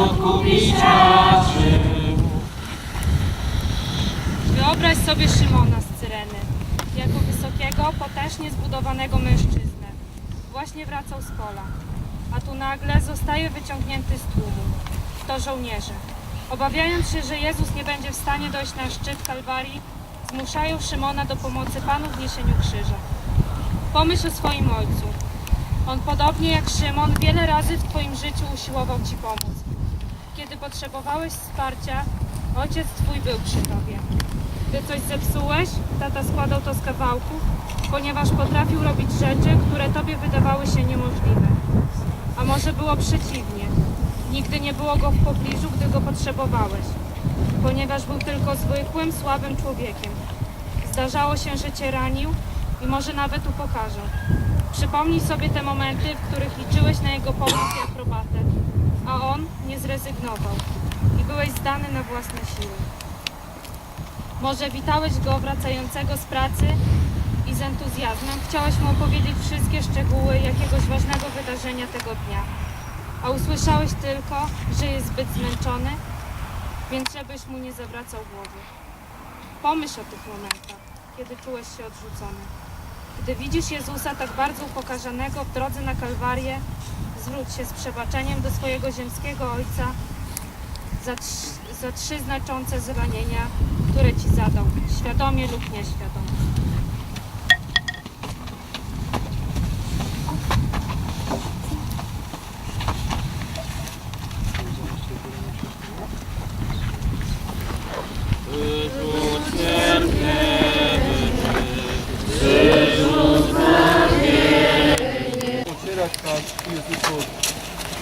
odkupić. Wyobraź sobie Szymona z Cyreny, jako wysokiego, potężnie zbudowanego mężczyznę. Właśnie wracał z pola, a tu nagle zostaje wyciągnięty z tłumu. To żołnierze. Obawiając się, że Jezus nie będzie w stanie dojść na szczyt Kalwarii, zmuszają Szymona do pomocy Panu w niesieniu krzyża. Pomyśl o swoim ojcu. On podobnie jak Szymon wiele razy w Twoim życiu usiłował Ci pomóc. Kiedy potrzebowałeś wsparcia, ojciec Twój był przy Tobie. Gdy coś zepsułeś, tata składał to z kawałków, ponieważ potrafił robić rzeczy, które Tobie wydawały się niemożliwe. A może było przeciwnie. Nigdy nie było go w pobliżu, gdy go potrzebowałeś, ponieważ był tylko zwykłym, słabym człowiekiem. Zdarzało się, że Cię ranił i może nawet upokarzał. Przypomnij sobie te momenty, w których liczyłeś na jego pomoc i aprobatę, a on nie zrezygnował i byłeś zdany na własne siły. Może witałeś go wracającego z pracy i z entuzjazmem chciałeś mu opowiedzieć wszystkie szczegóły jakiegoś ważnego wydarzenia tego dnia, a usłyszałeś tylko, że jest zbyt zmęczony, więc żebyś mu nie zawracał głowy. Pomyśl o tych momentach, kiedy czułeś się odrzucony. Gdy widzisz Jezusa tak bardzo upokarzanego w drodze na Kalwarię, zwróć się z przebaczeniem do swojego ziemskiego Ojca za, za trzy znaczące zranienia, które Ci zadał, świadomie lub nieświadomie.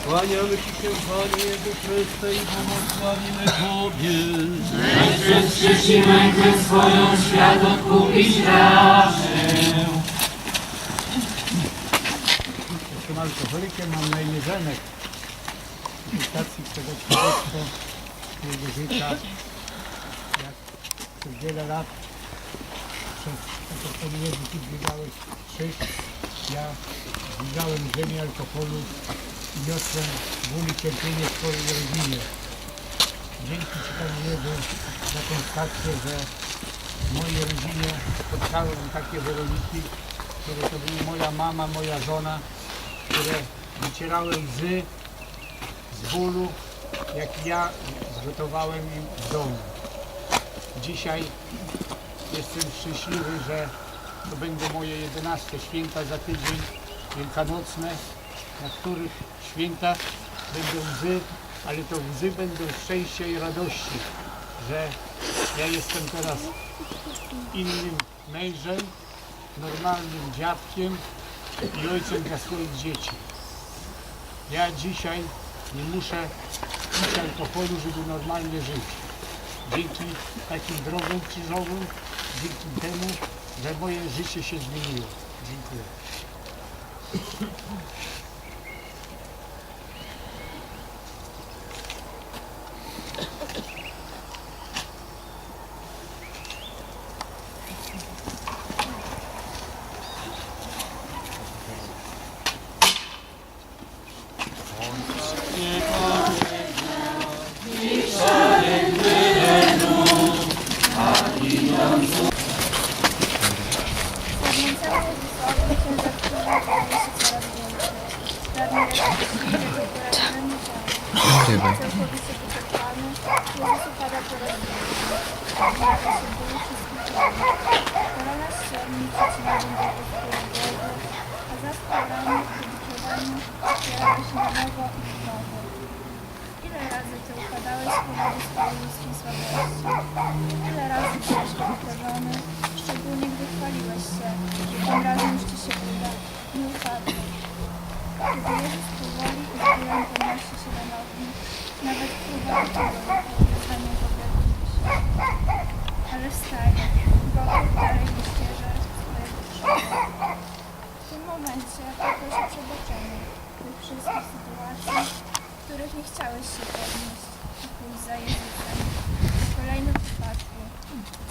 Kłaniamy Ci się, Panie Jezu Chryste i błogosławimy Tobie. Krzyż i mękę swoją świat odkupić raczył. Jestem alkoholikiem, mam na imię Zenek. W stacji tego świadectwo swojego życia, jak przez wiele lat przez Pan Jezus dźwigałeś krzyż, ja dźwigałem ziemię alkoholu i niosłem ból i cierpienie swojej rodzinie. Dzięki Ci Panie Jezu za tą stację, że w mojej rodzinie spotkałem takie Weroniki, które to były moja mama, moja żona, które wycierały łzy z bólu, jak ja zgotowałem im w domu. Dzisiaj jestem szczęśliwy, że to będą moje 11 święta za tydzień, wielkanocne, na których świętach będą łzy, ale to łzy będą szczęścia i radości, że ja jestem teraz innym mężem, normalnym dziadkiem i ojcem dla swoich dzieci. Ja dzisiaj nie muszę pić alkoholu, żeby normalnie żyć. Dzięki takim drogom krzyżowym, dzięki temu, że moje życie się zmieniło. Dziękuję. Ile razy Ty upadałeś z powodu swojej ludzkiej słabości? Ile razy byłeś poprawiony, szczególnie gdy chwaliłeś się, że tym razem już Ci się uda. Nie upadłeś. Kiedy Jezus powoli i z bólem się na nogi, nawet próba tego wyznania poprawiłeś. Ale wstań, gotów dalej nie ścieżę swojego krzyża. W tym momencie poproszę przebaczenia wszystkich sytuacji, w których nie chciałeś się podnieść i pójść za Jezusem. W kolejnym przypadku.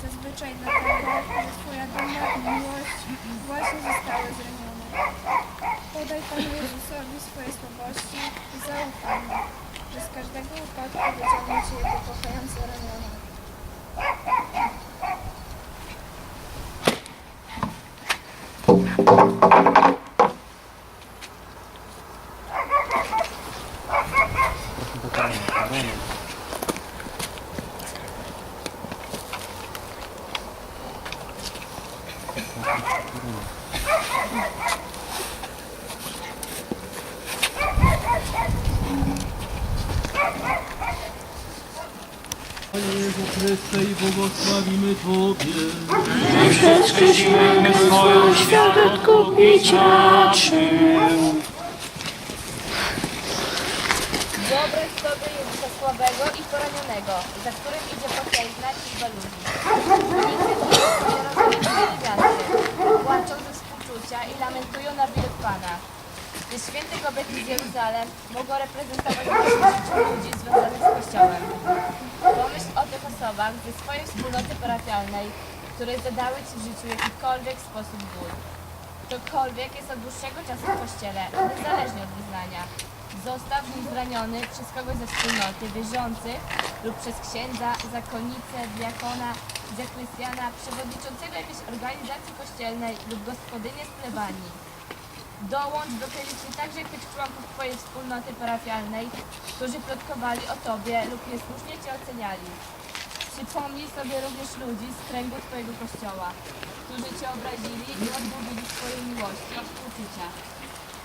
Zazwyczaj dlatego, że Twoja duma i miłość właśnie zostały zranione. Podaj Panu Jezusowi swoje słabości i zaufaj że z każdego upadku wyciągnie Cię Jego kochające ramiona. Chryste i błogosławimy Tobie. Wskrzesiłem swoją świat odkupicza czył. Wyobraź sobie słabego i poranionego, za którym idzie pośredniak liczba ludzi. Nikt nie płaczą ze współczucia i lamentują na widok Pana. Te święte kobiety z Jeruzalem mogą reprezentować ludzi związanych z Kościołem. Pomyśl o tych osobach ze swojej wspólnoty parafialnej, które zadały Ci w życiu jakikolwiek sposób ból. Ktokolwiek jest od dłuższego czasu w Kościele, niezależnie od wyznania, został w nim zraniony przez kogoś ze wspólnoty wierzących lub przez księdza, zakonnicę, diakona, zakrystiana, przewodniczącego jakiejś organizacji kościelnej lub gospodynię z plebanii. Dołącz do tej także tych członków Twojej wspólnoty parafialnej, którzy plotkowali o Tobie lub niesłusznie Cię oceniali. Przypomnij sobie również ludzi z kręgu Twojego kościoła, którzy Cię obrazili i odmówili swojej miłości i współczucia.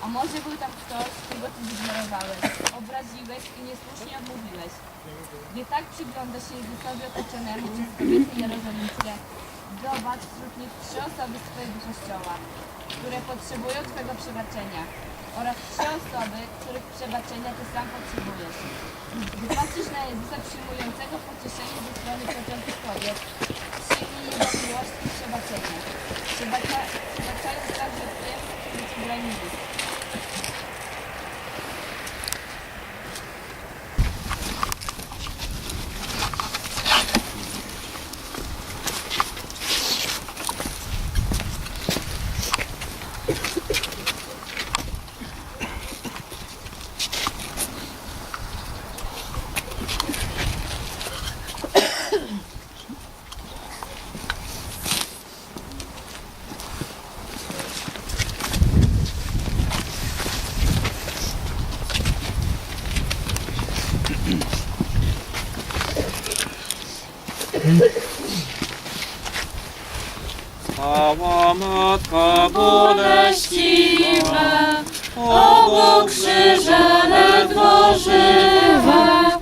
A może był tam ktoś, kogo Ty zignorowałeś, obraziłeś i niesłusznie odmówiłeś. Gdy tak przygląda się Jezusowi otoczonemu przez kobiety jerozolimskie, zobacz wśród nich trzy osoby z Twojego kościoła, które potrzebują Twojego przebaczenia oraz trzy osoby, których przebaczenia Ty sam potrzebujesz. Gdy patrzysz na Jezusa przyjmującego pocieszenie ze strony początku kobiet, przyjmij Jego miłość i przebaczenie. Przebacza, przebaczając także tym, którzy Cię zranili. Cała Matka boleściwa, obok krzyża ledwo żywa,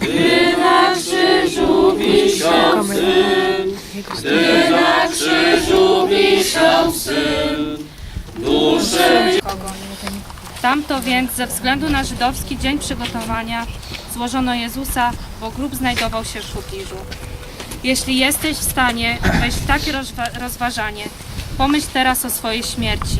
gdy na krzyżu wisiał Syn, gdy na krzyżu wisiał Syn, duszę Tamto więc ze względu na żydowski dzień przygotowania złożono Jezusa, bo grób znajdował się w pobliżu. Jeśli jesteś w stanie wejść w takie rozwa- rozważanie, pomyśl teraz o swojej śmierci.